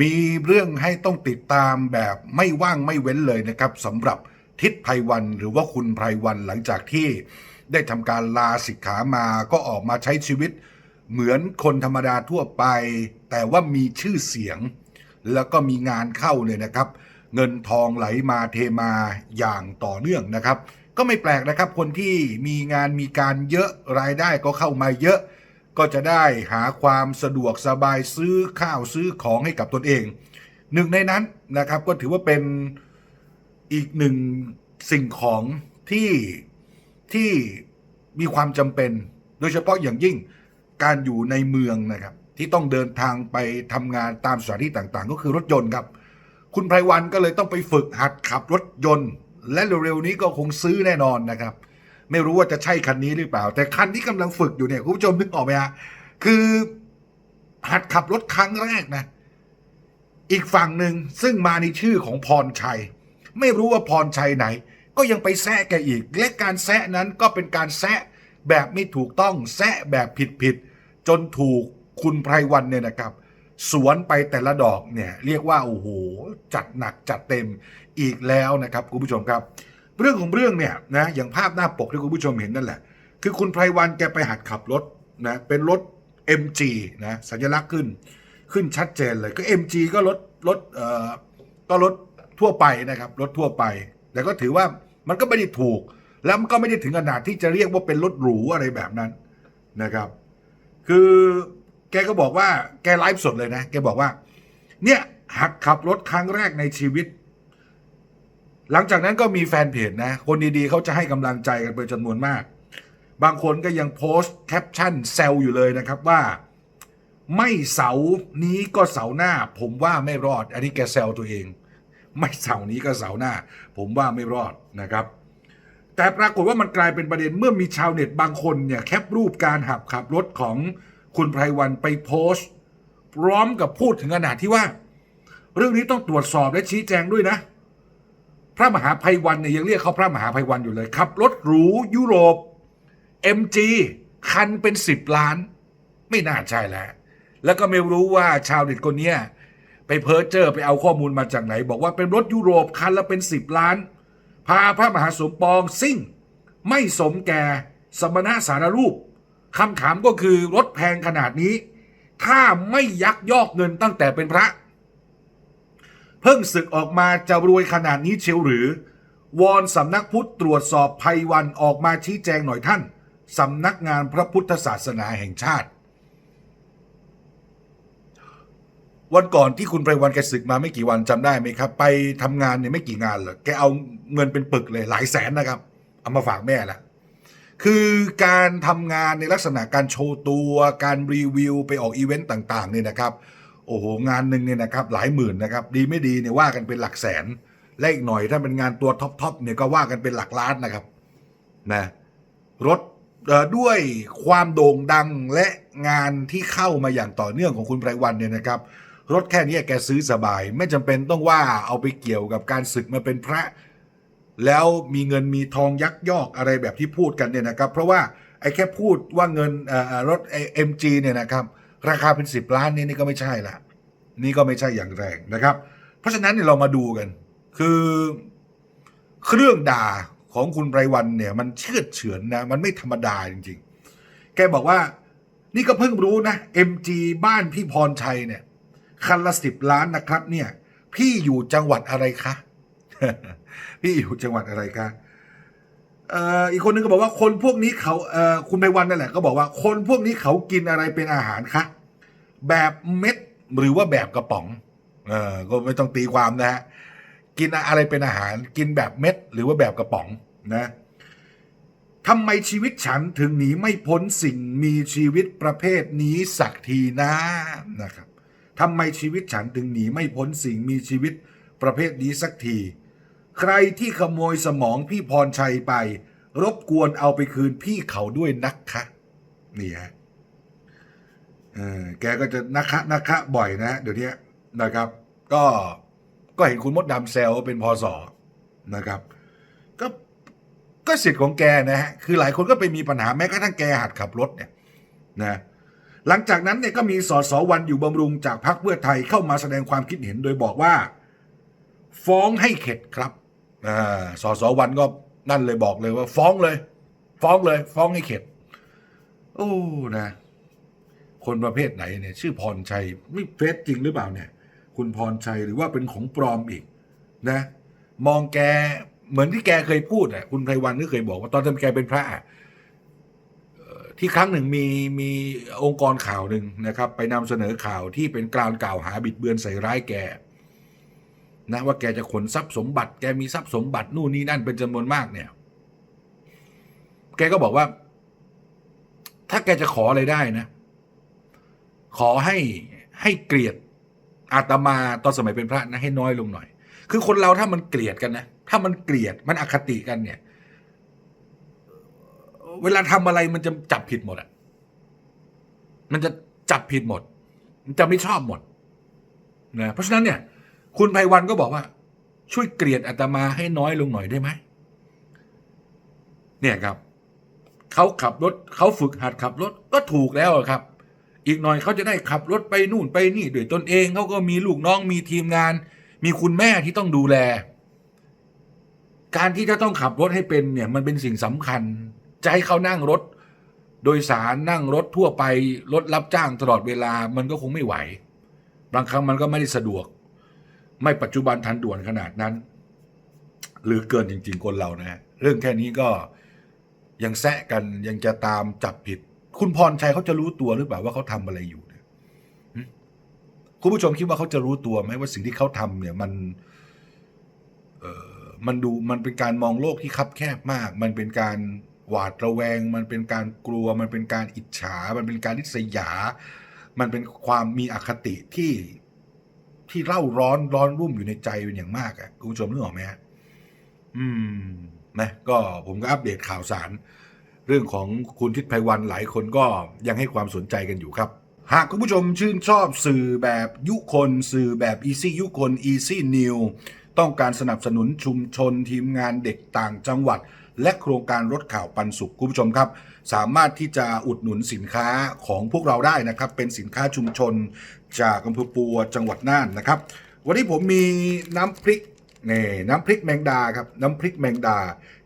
มีเรื่องให้ต้องติดตามแบบไม่ว่างไม่เว้นเลยนะครับสำหรับทิศไพรวันหรือว่าคุณไพรวันหลังจากที่ได้ทำการลาสิกขามาก็ออกมาใช้ชีวิต เหมือนคนธรรมดาทั่วไป แต่ว่ามีชื่อเสียง แล้วก็มีงานเข้าเนี่ยนะครับ เงินทองไหลมาเทมาอย่างต่อเนื่องนะครับ ก็ไม่แปลกนะครับ คนที่มีงานมีการเยอะรายได้ก็เข้ามาเยอะ ก็จะได้หาความสะดวกสบายซื้อข้าวซื้อของให้กับตนเอง หนึ่งในนั้นนะครับก็ถือว่าเป็นอีกหนึ่งสิ่งของที่ที่มีความจำเป็น โดยเฉพาะอย่างยิ่งการอยู่ในเมืองนะครับ ที่ต้องเดินทางไปทำงานตามสถานที่ต่างๆ ก็คือรถยนต์ครับ คุณไพรวันก็เลยต้องไปฝึกหัดขับรถยนต์ และเร็วๆนี้ก็คงซื้อแน่นอนนะครับ ไม่รู้ว่าจะใช่คันนี้หรือเปล่า แต่คันที่กำลังฝึกอยู่เนี่ยคุณผู้ชมนึกออกไหมฮะคือหัดขับรถครั้งแรกนะ อีกฝั่งหนึ่งซึ่งมาในชื่อของพรชัย ไม่รู้ว่าพรชัยไหน ก็ยังไปแซะแกอีก และการแซะนั้นก็เป็นการแซะแบบไม่ถูกต้องแซะแบบผิดๆจนถูกคุณไพรวันเนี่ยนะครับ สวนไปแต่ละดอกเนี่ย เรียกว่าโอ้โหจัดหนักจัดเต็มอีกแล้วนะครับคุณผู้ชมครับ เรื่องของเรื่องเนี่ยนะอย่างภาพหน้าปกที่คุณผู้ชมเห็นนั่นแหละ คือคุณไพรวันแกไปหัดขับรถนะเป็นรถ MG นะสัญลักษณ์ขึ้น ขึ้นชัดเจนเลยก็ MG ก็รถรถเอ่อก็รถทั่วไปนะครับรถทั่วไป แต่ก็ถือว่ามันก็ไม่ได้ถูก แล้วมันก็ไม่ได้ถึงขนาดที่จะเรียกว่าเป็นรถหรูอะไรแบบนั้นนะครับ คือแกก็บอกว่าแกไลฟ์สดเลยนะ แกบอกว่า เนี่ยหัดขับรถครั้งแรกในชีวิต หลังจากนั้นก็มีแฟนเพจนะ คนดีๆเขาจะให้กำลังใจกันเป็นจำนวนมาก บางคนก็ยังโพสต์แคปชั่นแซวอยู่เลยนะครับว่า ไม่เสานี้ก็เสาหน้า ผมว่าไม่รอด อันนี้แกแซวตัวเอง ไม่เสานี้ก็เสาหน้า ผมว่าไม่รอดนะครับ แต่ปรากฏว่ามันกลายเป็นประเด็นเมื่อมีชาวเน็ตบางคนเนี่ยแคปรูปการหับขับรถของคุณไพรวันไปโพสต์ พร้อมกับพูดถึงขนาดที่ว่า เรื่องนี้ต้องตรวจสอบและชี้แจงด้วยนะ พระมหาภัยวันเนี่ยยังเรียกเขาพระมหาภัยวันอยู่เลยขับรถหรูยุโรป MG คันเป็นสิบล้าน ไม่น่าใช่แล้ว แล้วก็ไม่รู้ว่าชาวเน็ตคนเนี้ยไปเพิร์เจอร์ไปเอาข้อมูลมาจากไหน บอกว่าเป็นรถยุโรปคันละเป็นสิบล้าน พาพระมหาสมปองซิ่ง ไม่สมแก่สมณะสารรูปคำถามก็คือรถแพงขนาดนี้ ถ้าไม่ยักยอกเงินตั้งแต่เป็นพระ เพิ่งศึกออกมาจะรวยขนาดนี้เชียวหรือ วอนสำนักพุทธตรวจสอบภัยวันออกมาชี้แจงหน่อยท่านสำนักงานพระพุทธศาสนาแห่งชาติ วันก่อนที่คุณไพรวันแกศึกมาไม่กี่วันจำได้ไหมครับ ไปทำงานเนี่ยไม่กี่งานเลยแกเอาเงินเป็นปึกเลยหลายแสนนะครับ เอามาฝากแม่ละคือการทำงานในลักษณะการโชว์ตัว การรีวิวไปออกอีเวนต์ต่างๆเนี่ยนะครับ โอ้โหงานหนึ่งเนี่ยนะครับหลายหมื่นนะครับดีไม่ดีเนี่ยว่ากันเป็นหลักแสนและอีกหน่อยถ้าเป็นงานตัวท็อปๆเนี่ยก็ว่ากันเป็นหลักล้านนะครับนะรถด้วยความโด่งดังและงานที่เข้ามาอย่างต่อเนื่องของคุณไพรวันเนี่ยนะครับ รถแค่นี้แกซื้อสบาย ไม่จำเป็นต้องว่าเอาไปเกี่ยวกับการศึกมาเป็นพระ แล้วมีเงินมีทองยักยอกอะไรแบบที่พูดกันเนี่ยนะครับ เพราะว่าไอ้แค่พูดว่าเงินรถเอ็มจีเนี่ยนะครับ ราคาเป็นสิบล้านนี่นี่ก็ไม่ใช่ละนี่ก็ไม่ใช่อย่างแรงนะครับ เพราะฉะนั้นเนี่ยเรามาดูกัน คือเครื่องด่าของคุณไพรวันเนี่ย มันเชื่อเฉือนนะ มันไม่ธรรมดาจริง ๆ แกบอกว่านี่ก็เพิ่งรู้นะ MG บ้านพี่พรชัยเนี่ย คันละสิบล้านนะครับ เนี่ย พี่อยู่จังหวัดอะไรคะ พี่อยู่จังหวัดอะไรคะ อีกคนนึงก็บอกว่าคนพวกนี้เขาเคุณไพวันนั่นแหละก็บอกว่าคนพวกนี้เขากินอะไรเป็นอาหารคะแบบเม็ดหรือว่าแบบกระป๋องเออก็ไม่ต้องตีความนะฮะกินอะไรเป็นอาหารกินแบบเม็ด หรือว่าแบบกระป๋องนะทำไมชีวิตฉันถึงหนีไม่พ้นสิ่งมีชีวิตประเภทนี้สักทีนะนะครับทำไมชีวิตฉันถึงหนีไม่พ้นสิ่งมีชีวิตประเภทนี้สักที ใครที่ขโมยสมองพี่พรชัยไป รบกวนเอาไปคืนพี่เขาด้วยนะคะนี่ฮะแกก็จะนะคะนะคะบ่อยนะเดี๋ยวนี้นะครับ ก็ก็เห็นคุณมดดำแซวเป็นพอสอนะครับ ก็ก็สิทธิ์ของแกนะฮะคือหลายคนก็ไปมีปัญหาแม้กระทั่งแกหัดขับรถเนี่ยนะหลังจากนั้นเนี่ยก็มีสสวันอยู่บำรุงจากพรรคเพื่อไทยเข้ามาแสดงความคิดเห็นโดยบอกว่า ฟ้องให้เข็ดครับ อ่าสสวันก็นั่นเลยบอกเลยว่า ฟ้องเลย ฟ้องเลย ฟ้องให้เข็ดโอ้นะ คนประเภทไหนเนี่ย ชื่อพรชัยไม่เฟซจริงหรือเปล่าเนี่ย คุณพรชัยหรือว่าเป็นของปลอมอีก นะ มองแกเหมือนที่แกเคยพูดอะคุณไพวันก็เคยบอกว่าตอนที่แกเป็นพระที่ครั้งหนึ่งมีมีองค์กรข่าวหนึ่งนะครับ ไปนำเสนอข่าวที่เป็นการกล่าวหาบิดเบือนใส่ร้ายแก นะว่าแกจะขนทรัพย์สมบัติ แกมีทรัพย์สมบัตินู่นนี่นั่นเป็นจำนวนมากเนี่ย แกก็บอกว่า ถ้าแกจะขออะไรได้นะ ขอให้ให้เกลียดอาตมาตอนสมัยเป็นพระนะให้น้อยลงหน่อย คือคนเราถ้ามันเกลียดกันนะ ถ้ามันเกลียดมันอคติกันเนี่ย เวลาทำอะไรมันจะจับผิดหมดอะมันจะจับผิดหมด มันจะไม่ชอบหมดนะเพราะฉะนั้นเนี่ย คุณไพวันก็บอกว่า ช่วยเกลียดอาตมาให้น้อยลงหน่อยได้ไหมเนี่ยครับเขาขับรถเขาฝึกหัดขับรถก็ถูกแล้วครับ อีกหน่อยเขาจะได้ขับรถไปนู่นไปนี่ด้วยตนเองเขาก็มีลูกน้องมีทีมงาน มีคุณแม่ที่ต้องดูแล การที่จะต้องขับรถให้เป็นเนี่ยมันเป็นสิ่งสำคัญ จะให้เขานั่งรถ โดยสารนั่งรถทั่วไปรถรับจ้างตลอดเวลามันก็คงไม่ไหว บางครั้งมันก็ไม่ได้สะดวก ไม่ปัจจุบันทันด่วนขนาดนั้น หรือเกินจริง ๆ คนเรานะเรื่องแค่นี้ก็ยังแซะกันยังจะตามจับผิด คุณพรชัยเขาจะรู้ตัวหรือเปล่าว่าเขาทำอะไรอยู่เนี่ยคุณผู้ชมคิดว่าเขาจะรู้ตัวไหมว่าสิ่งที่เขาทำเนี่ยมัน เอ่อมันดูมันเป็นการมองโลกที่คับแคบมาก มันเป็นการหวาดระแวง มันเป็นการกลัว มันเป็นการอิจฉา มันเป็นการริษยา มันเป็นความมีอคติที่ ที่เล่าร้อนร้อนรุ่มอยู่ในใจเป็นอย่างมากอะคุณผู้ชมนึกออกไหมฮะอืมนะก็ผมก็อัปเดตข่าวสาร เรื่องของคุณทิศไพวันหลายคนก็ยังให้ความสนใจกันอยู่ครับหากคุณผู้ชมชื่นชอบสื่อแบบยุคน สื่อแบบ Easy ยุคน Easy New ต้องการสนับสนุนชุมชนทีมงานเด็กต่างจังหวัด และโครงการรถข่าวปันสุขคุณผู้ชมครับ สามารถที่จะอุดหนุนสินค้าของพวกเราได้นะครับ เป็นสินค้าชุมชนจากอำเภอปัวจังหวัดน่านนะครับ วันนี้ผมมีน้ำพริกนี่น้ำพริกแมงดาครับน้ำพริกแมงดา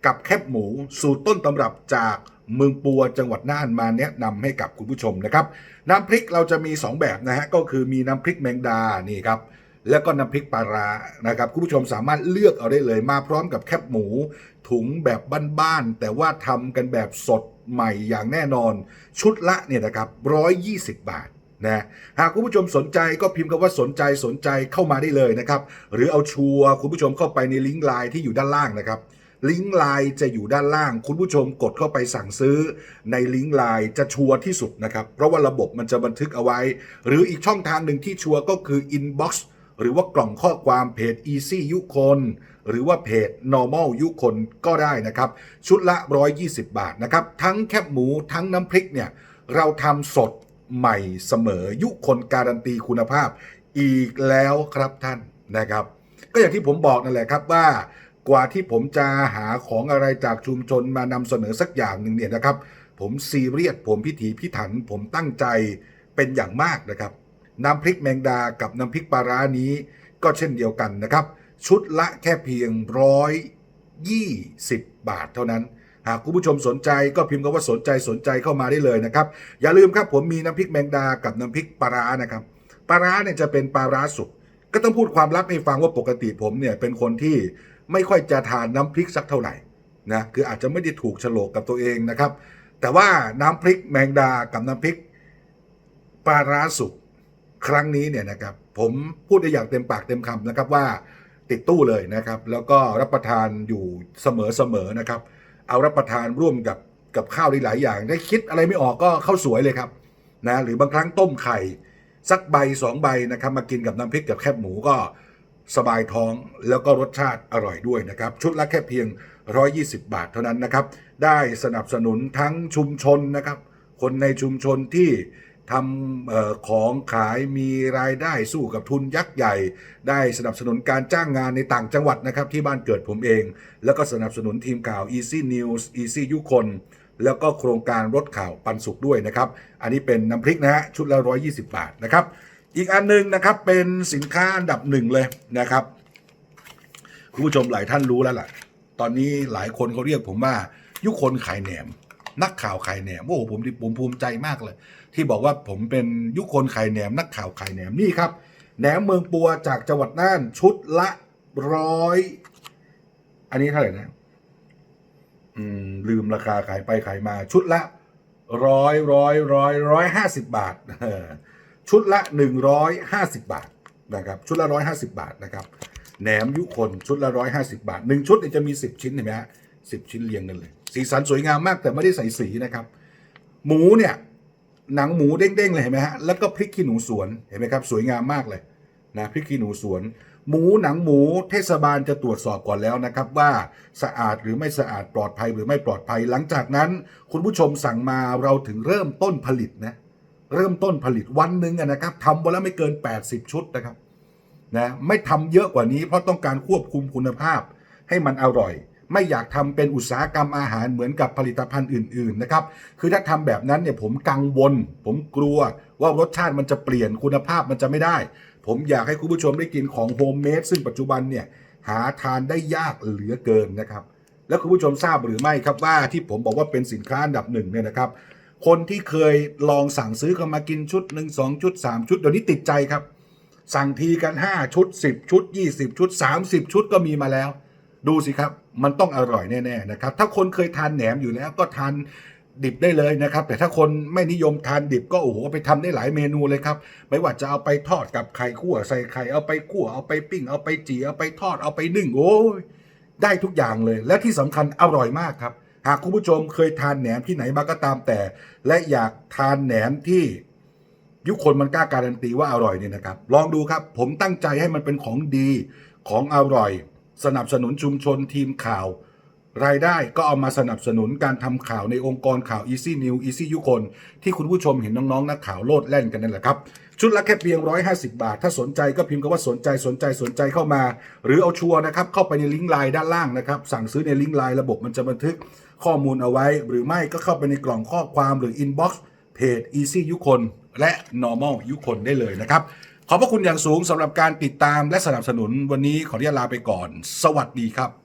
กับแคบหมูสูตรต้นตำรับจากเมืองปัวจังหวัดน่านมาแนะนำให้กับคุณผู้ชมนะครับ น้ำพริกเราจะมี 2 แบบนะฮะก็คือมีน้ำพริกแมงดานี่ครับ แล้วก็น้ำพริกปลาร้านะครับคุณผู้ชมสามารถเลือกเอาได้เลยมาพร้อมกับแคบหมู ถุงแบบบ้านๆแต่ว่าทำกันแบบสดใหม่อย่างแน่นอน ชุดละเนี่ยนะครับ 120 บาทนะหากคุณผู้ชมสนใจก็พิมพ์คำว่าสนใจสนใจเข้ามาได้เลยนะครับ หรือเอาชัวร์คุณผู้ชมเข้าไปในลิงก์ไลน์ที่อยู่ด้านล่างนะครับลิงก์ไลน์จะอยู่ด้านล่าง คุณผู้ชมกดเข้าไปสั่งซื้อ ในลิงก์ไลน์จะชัวร์ที่สุดนะครับ เพราะว่าระบบมันจะบันทึกเอาไว้ หรืออีกช่องทางหนึ่งที่ชัวร์ก็คือ inbox หรือว่ากล่องข้อความเพจ easy ยุคนหรือว่าเพจ normal ยุคนก็ได้นะครับ ชุดละ 120 บาทนะครับ ทั้งแคบหมูทั้งน้ำพริกเนี่ย เราทำสดใหม่เสมอยุคนการันตีคุณภาพอีกแล้วครับท่านนะครับ ก็อย่างที่ผมบอกนั่นแหละครับว่ากว่าที่ผมจะหาของอะไรจากชุมชนมานำเสนอสักอย่างหนึ่งเนี่ยนะครับ ผมซีเรียสผมพิถีพิถัน ผมตั้งใจเป็นอย่างมากนะครับ น้ำพริกแมงดากับน้ำพริกปลาร้านี้ก็เช่นเดียวกันนะครับ ชุดละแค่เพียงร้อยยี่สิบบาทเท่านั้น หากคุณผู้ชมสนใจก็พิมพ์คำว่าสนใจสนใจเข้ามาได้เลยนะครับ อย่าลืมครับผมมีน้ำพริกแมงดากับน้ำพริกปลาร้านะครับปลาร้าเนี่ยจะเป็นปลาร้าสุกก็ต้องพูดความลับให้ฟังว่าปกติผมเนี่ยเป็นคนที่ไม่ค่อยจะทานน้ำพริกสักเท่าไหร่นะคืออาจจะไม่ได้ถูกฉลกกับตัวเองนะครับ แต่ว่าน้ำพริกแมงดากับน้ำพริกปลาร้าสุก ครั้งนี้เนี่ยนะครับผมพูดได้อย่างเต็มปากเต็มคำนะครับว่าติดตู้เลยนะครับ แล้วก็รับประทานอยู่เสมอๆนะครับ เอารับประทานร่วมกับกับข้าวหลายอย่างได้คิดอะไรไม่ออกก็ข้าวสวยเลยครับนะหรือบางครั้งต้มไข่ สักใบสองใบนะครับมากินกับน้ำพริกกับแคบหมูก็สบายท้องแล้วก็รสชาติอร่อยด้วยนะครับ ชุดละแค่เพียง 120 บาทเท่านั้นนะครับ ได้สนับสนุนทั้งชุมชนนะครับ คนในชุมชนที่ ทำออของขายมีรายได้สู้กับทุนยักษ์ใหญ่ ได้สนับสนุนการจ้างงานในต่างจังหวัดนะครับ ที่บ้านเกิดผมเอง แล้วก็สนับสนุนทีมข่าว Easy News Easy ยุคน แล้วก็โครงการรถข่าวปันสุขด้วยนะครับ อันนี้เป็นน้ำพริกนะฮะชุดละ 120 บาทนะครับ อีกอันหนึงนะครับเป็นสินค้าอันดับหนึ่งเลยนะครับคุณผู้ชมหลายท่านรู้แล้วล่ะ ตอนนี้หลายคนเขาเรียกผมว่ายุคนขายแหนม นักข่าวไขายแหนมโอ้โหผมดิผมภูมิใจมากเลย ที่บอกว่าผมเป็นยุคนไขายแหนม นักข่าวไขายแหนมนี่ครับแหนมเมืองปัวจากจังหวัดน่านชุดละร้อยอันนี้เท่าไหร่นะอืมลืมราคาขายไปขายมาชุดละร้อยร้อยร้อยร้อยห้าสิบบาทชุดละหนึ่งร้อยห้าสิบบาทนะครับชุดละร้อยห้าสิบาทนะครับแหนมยุคนชุดละร้อยห้าสิบาทหนึ่งชุดเนี่ยจะมีสิบชิ้นเห็นไหมฮะสิบชิ้นเรียงกันเลย สีสันสวยงามมากแต่ไม่ได้ใส่สีนะครับ หมูเนี่ยหนังหมูเด้งๆเลยเห็นไหมฮะแล้วก็พริกขี้หนูสวนเห็นไหมครับสวยงามมากเลยนะพริกขี้หนูสวน หมูหนังหมูเทศบาลจะตรวจสอบก่อนแล้วนะครับ ว่าสะอาดหรือไม่สะอาดปลอดภัยหรือไม่ปลอดภัย หลังจากนั้น คุณผู้ชมสั่งมาเราถึงเริ่มต้นผลิตนะเริ่มต้นผลิตวันหนึ่งนะครับทำวันละไม่เกิน 80 ชุดนะครับนะไม่ทำเยอะกว่านี้เพราะต้องการควบคุมคุณภาพให้มันอร่อย ไม่อยากทำเป็นอุตสาหกรรมอาหารเหมือนกับผลิตภัณฑ์อื่น ๆ นะครับ คือถ้าทำแบบนั้นเนี่ยผมกังวล ผมกลัวว่ารสชาติมันจะเปลี่ยนคุณภาพมันจะไม่ได้ ผมอยากให้คุณผู้ชมได้กินของโฮมเมดซึ่งปัจจุบันเนี่ยหาทานได้ยากเหลือเกินนะครับ แล้วคุณผู้ชมทราบหรือไม่ครับว่าที่ผมบอกว่าเป็นสินค้าอันดับหนึ่งเนี่ยนะครับ คนที่เคยลองสั่งซื้อกันมากินชุดหนึ่งสองชุดสามชุดเดี๋ยวนี้ติดใจครับ สั่งทีกัน 5 ชุด 10 ชุด 20 ชุด 30 ชุดก็มีมาแล้ว ดูสิครับ มันต้องอร่อยแน่ๆนะครับ ถ้าคนเคยทานแหนมอยู่แล้วก็ทานดิบได้เลยนะครับ แต่ถ้าคนไม่นิยมทานดิบก็โอ้โหไปทำได้หลายเมนูเลยครับ ไม่ว่าจะเอาไปทอดกับไข่คั่วใส่ไข่เอาไปคั่วเอาไปปิ้ง เอาไปจีเอาไปทอดเอาไปนึ่งโอ้ยได้ทุกอย่างเลย และที่สำคัญอร่อยมากครับ หากคุณผู้ชมเคยทานแหนมที่ไหนมาก็ตามแต่ และอยากทานแหนมที่ยุคคนมันกล้าการันตีว่าอร่อยเนี่ยนะครับ ลองดูครับ ผมตั้งใจให้มันเป็นของดีของอร่อย สนับสนุนชุมชนทีมข่าว รายได้ก็เอามาสนับสนุนการทำข่าวในองค์กรข่าว Easy New Easy ยุคน ที่คุณผู้ชมเห็นน้องๆนักข่าวโลดแล่นกันนั่นแหละครับ ชุดละแค่เพียง 150 บาท ถ้าสนใจก็พิมพ์คำว่าสนใจสนใจสนใจเข้ามา หรือเอาชัวร์นะครับเข้าไปในลิงก์ไลน์ด้านล่างนะครับสั่งซื้อในลิงก์ไลน์ระบบมันจะบันทึกข้อมูลเอาไว้ หรือไม่ก็เข้าไปในกล่องข้อความหรือ inbox เพจ Easy ยุคนและ Normal ยุคนได้เลยนะครับ ขอบพระคุณอย่างสูงสำหรับการติดตามและสนับสนุนวันนี้ขออนุญาตลาไปก่อน สวัสดีครับ